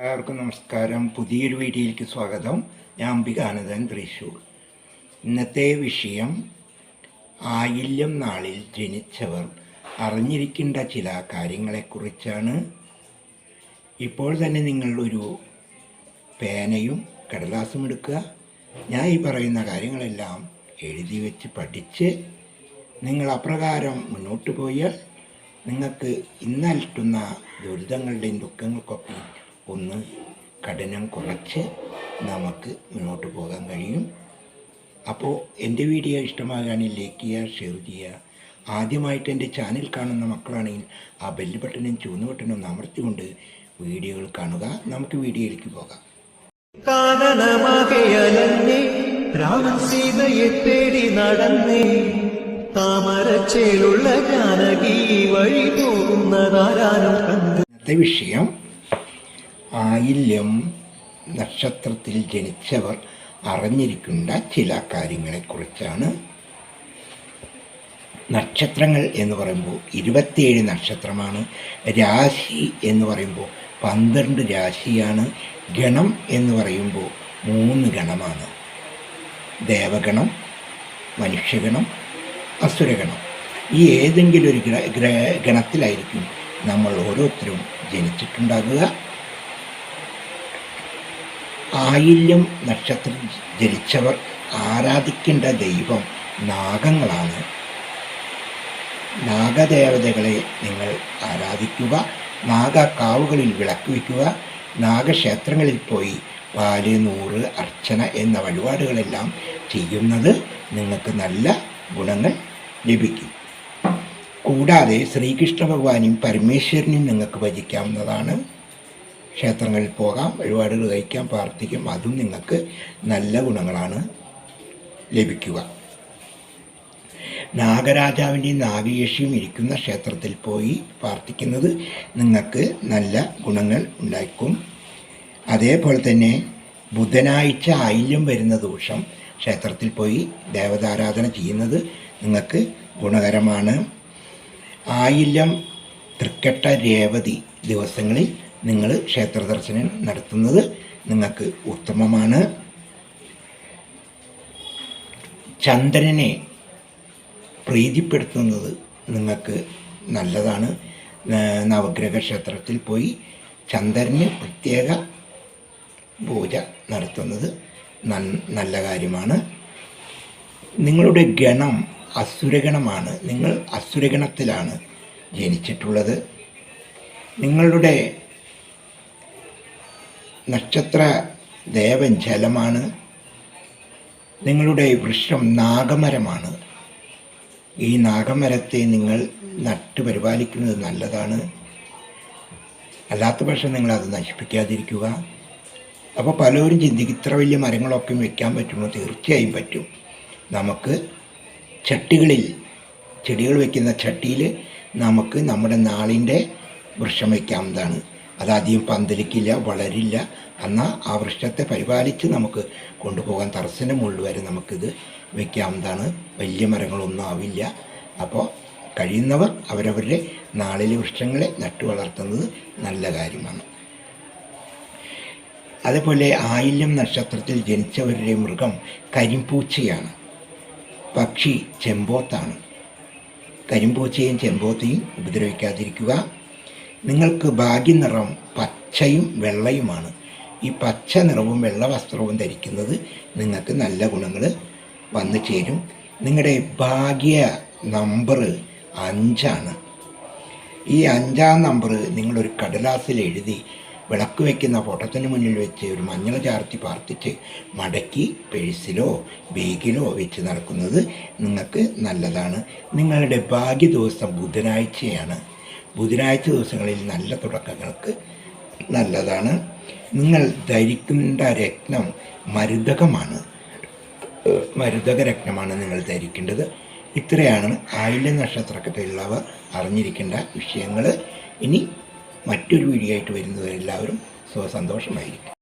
എല്ലാവർക്കും നമസ്കാരം. പുതിയൊരു വീഡിയോയിലേക്ക് സ്വാഗതം. ഞാൻ അംബികാനന്ദൻ തൃശൂർ ഇന്നത്തെ വിഷയം ആയില്യം നാളിൽ ജനിച്ചവർ അറിഞ്ഞിരിക്കേണ്ട ചില കാര്യങ്ങളെക്കുറിച്ചാണ്. ഇപ്പോൾ തന്നെ നിങ്ങൾ ഒരു പേനയും കടലാസും എടുക്കുക. ഞാൻ ഈ പറയുന്ന കാര്യങ്ങളെല്ലാം എഴുതി വെച്ച് പഠിച്ച് നിങ്ങൾ അപ്രകാരം മുന്നോട്ട് പോയാൽ നിങ്ങൾക്ക് ഇന്നലട്ടുന്ന ദുരിതങ്ങളുടെയും ദുഃഖങ്ങൾക്കൊക്കെ ഒന്ന് കഠിനം കുറച്ച് നമുക്ക് മുന്നോട്ട് പോകാൻ കഴിയും. അപ്പോൾ എന്റെ വീഡിയോ ഇഷ്ടമാകാണെങ്കിൽ ലൈക്ക് ചെയ്യുക ഷെയർ ചെയ്യുക. ആദ്യമായിട്ട് എന്റെ ചാനൽ കാണുന്ന മക്കളാണെങ്കിൽ ആ ബെല്ല് ബട്ടനും ചുവന്ന ബട്ടനും ഒന്ന് അമർത്തിക്കൊണ്ട് വീഡിയോകൾ കാണുക. നമുക്ക് വീഡിയോയിലേക്ക് പോകാം. കാനനമകയലന്നേ രാമൻ സീതയെ തേടി നടന്നേ താമരച്ചേലുള്ള ജാനകി വഴി പോകുന്നതാരാനും കണ്ട് വിഷയം ആയില്യം നക്ഷത്രത്തിൽ ജനിച്ചവർ അറിഞ്ഞിരിക്കേണ്ട ചില കാര്യങ്ങളെക്കുറിച്ചാണ്. നക്ഷത്രങ്ങൾ എന്ന് പറയുമ്പോൾ ഇരുപത്തിയേഴ് നക്ഷത്രമാണ്. രാശി എന്ന് പറയുമ്പോൾ പന്ത്രണ്ട് രാശിയാണ്. ഗണം എന്ന് പറയുമ്പോൾ മൂന്ന് ഗണമാണ്. ദേവഗണം മനുഷ്യഗണം അസുരഗണം. ഈ ഏതെങ്കിലും ഒരു ഗണത്തിലായിരിക്കും നമ്മൾ ഓരോരുത്തരും ജനിച്ചിട്ടുണ്ടാകുക. ആയില്യം നക്ഷത്രം ജനിച്ചവർ ആരാധിക്കേണ്ട ദൈവം നാഗങ്ങളാണ്. നാഗദേവതകളെ നിങ്ങൾ ആരാധിക്കുക നാഗക്കാവുകളിൽ വിളക്ക് വയ്ക്കുക നാഗക്ഷേത്രങ്ങളിൽ പോയി പാൽ നൂറ് അർച്ചന എന്ന വഴിപാടുകളെല്ലാം ചെയ്യുന്നത് നിങ്ങൾക്ക് നല്ല ഗുണങ്ങൾ ലഭിക്കും. കൂടാതെ ശ്രീകൃഷ്ണ ഭഗവാനും പരമേശ്വരനും നിങ്ങൾക്ക് ഭജിക്കാവുന്നതാണ്. ക്ഷേത്രങ്ങളിൽ പോകാം വഴിപാടുകൾ കഴിക്കാം പ്രാർത്ഥിക്കാം. അതും നിങ്ങൾക്ക് നല്ല ഗുണങ്ങളാണ് ലഭിക്കുക. നാഗരാജാവിന്റെയും നാഗയേഷിയും ഇരിക്കുന്ന ക്ഷേത്രത്തിൽ പോയി പ്രാർത്ഥിക്കുന്നത് നിങ്ങൾക്ക് നല്ല ഗുണങ്ങൾ ഉണ്ടാക്കും. അതേപോലെ തന്നെ ബുധനാഴ്ച ആയില്യം വരുന്ന ദോഷം ക്ഷേത്രത്തിൽ പോയി ദേവതാരാധന ചെയ്യുന്നത് നിങ്ങൾക്ക് ഗുണകരമാണ്. ആയില്യം തൃക്കട്ട രേവതി ദിവസങ്ങളിൽ നിങ്ങൾ ക്ഷേത്ര ദർശനം നടത്തുന്നത് നിങ്ങൾക്ക് ഉത്തമമാണ്. ചന്ദ്രനെ പ്രീതിപ്പെടുത്തുന്നത് നിങ്ങൾക്ക് നല്ലതാണ്. നവഗ്രഹ ക്ഷേത്രത്തിൽ പോയി ചന്ദ്രന് പ്രത്യേക പൂജ നടത്തുന്നത് നല്ല കാര്യമാണ്. നിങ്ങളുടെ ഗണം അസുരഗണമാണ്. നിങ്ങൾ അസുരഗണത്തിലാണ് ജനിച്ചിട്ടുള്ളത്. നിങ്ങളുടെ നക്ഷത്ര ദേവൻ ജലമാണ്. നിങ്ങളുടെ വൃക്ഷം നാഗമരമാണ്. ഈ നാഗമരത്തെ നിങ്ങൾ നട്ടു പരിപാലിക്കുന്നത് നല്ലതാണ്. അല്ലാത്ത പക്ഷം നിങ്ങളത് നശിപ്പിക്കാതിരിക്കുക. അപ്പോൾ പലരും ചിന്തിക്കും ഇത്ര വലിയ മരങ്ങളൊക്കെ വെക്കാൻ പറ്റുമോ? തീർച്ചയായും പറ്റും. നമുക്ക് ചട്ടികളിൽ ചെടികൾ വെക്കുന്ന ചട്ടിയിൽ നമുക്ക് നമ്മുടെ നാളിന്റെ വൃക്ഷം വയ്ക്കാവുന്നതാണ് അത് അധികം പന്തലിക്കില്ല വളരില്ല. എന്നാൽ ആ വൃക്ഷത്തെ പരിപാലിച്ച് നമുക്ക് കൊണ്ടുപോകാൻ തറസിന്റെ മുകളിൽ വരെ നമുക്കിത് വെക്കാവുന്നതാണ്. വലിയ മരങ്ങളൊന്നും ആവില്ല. അപ്പോൾ കഴിയുന്നവർ അവരവരുടെ നാളിലെ വൃക്ഷങ്ങളെ നട്ടു വളർത്തുന്നത് നല്ല കാര്യമാണ്. അതേപോലെ ആയില്യം നക്ഷത്രത്തിൽ ജനിച്ചവരുടെ മൃഗം കരിമ്പൂച്ചയാണ്. പക്ഷി ചെമ്പോത്താണ്. കരിമ്പൂച്ചയും ചെമ്പോത്തയും ഉപദ്രവിക്കാതിരിക്കുക. നിങ്ങൾക്ക് ഭാഗ്യനിറം പച്ചയും വെള്ളയുമാണ്. ഈ പച്ച നിറവും വെള്ള വസ്ത്രവും ധരിക്കുന്നത് നിങ്ങൾക്ക് നല്ല ഗുണങ്ങൾ വന്നു ചേരും. നിങ്ങളുടെ ഭാഗ്യ നമ്പർ അഞ്ചാണ്. ഈ അഞ്ചാം നമ്പർ നിങ്ങളൊരു കടലാസിൽ എഴുതി വിളക്ക് വയ്ക്കുന്ന ഫോട്ടത്തിന് മുന്നിൽ വെച്ച് ഒരു മഞ്ഞൾ ചാർത്തി പാർത്തിച്ച് മടക്കി പേഴ്സിലോ ബേഗിലോ വെച്ച് നടക്കുന്നത് നിങ്ങൾക്ക് നല്ലതാണ്. നിങ്ങളുടെ ഭാഗ്യ ദിവസം ബുധനാഴ്ചയാണ്. ബുധനാഴ്ച ദിവസങ്ങളിൽ നല്ല തുടക്കങ്ങൾക്ക് നല്ലതാണ്. നിങ്ങൾ ധരിക്കേണ്ട രത്നം മരുതകമാണ് മരുതക രത്നമാണ് നിങ്ങൾ ധരിക്കേണ്ടത്. ഇത്രയാണ് ആയില്യ നക്ഷത്രത്തിലുള്ളവർ അറിഞ്ഞിരിക്കേണ്ട വിഷയങ്ങൾ ഇനി മറ്റൊരു വീഡിയോ ആയിട്ട് വരുന്നവരെല്ലാവരും സ്വസന്തോഷമായിരിക്കും.